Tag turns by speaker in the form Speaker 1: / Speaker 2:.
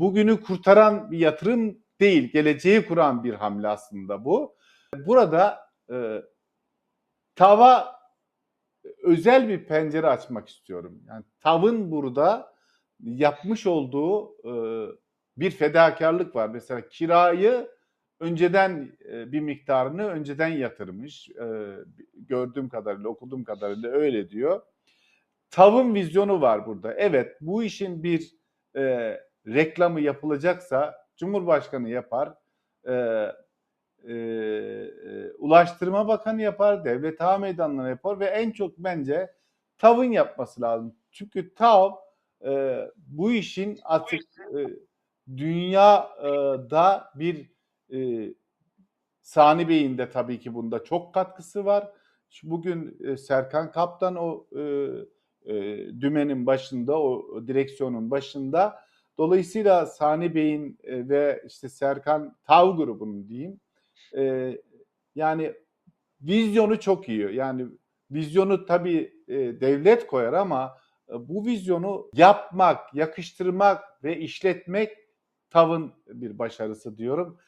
Speaker 1: bugünü kurtaran bir yatırım değil, geleceği kuran bir hamle aslında bu. Burada e, tava özel bir pencere açmak istiyorum. Yani tavın burada yapmış olduğu e, bir fedakarlık var. Mesela kirayı önceden e, bir miktarını önceden yatırmış. E, gördüğüm kadarıyla, okuduğum kadarıyla öyle diyor. Tavın vizyonu var burada. Evet, bu işin bir e, reklamı yapılacaksa Cumhurbaşkanı yapar, e, e, e, Ulaştırma Bakanı yapar, Devlet Hava Meydanları yapar ve en çok bence TAV'ın yapması lazım. Çünkü TAV e, bu işin artık e, dünyada bir e, Sani Bey'in de tabii ki bunda çok katkısı var. Bugün e, Serkan Kaptan o e, e, dümenin başında, o direksiyonun başında. Dolayısıyla Sani Bey'in e, ve işte Serkan Tav grubunun diyeyim e, yani vizyonu çok iyi. Yani vizyonu tabii e, devlet koyar ama bu vizyonu yapmak, yakıştırmak ve işletmek TAV'ın bir başarısı diyorum.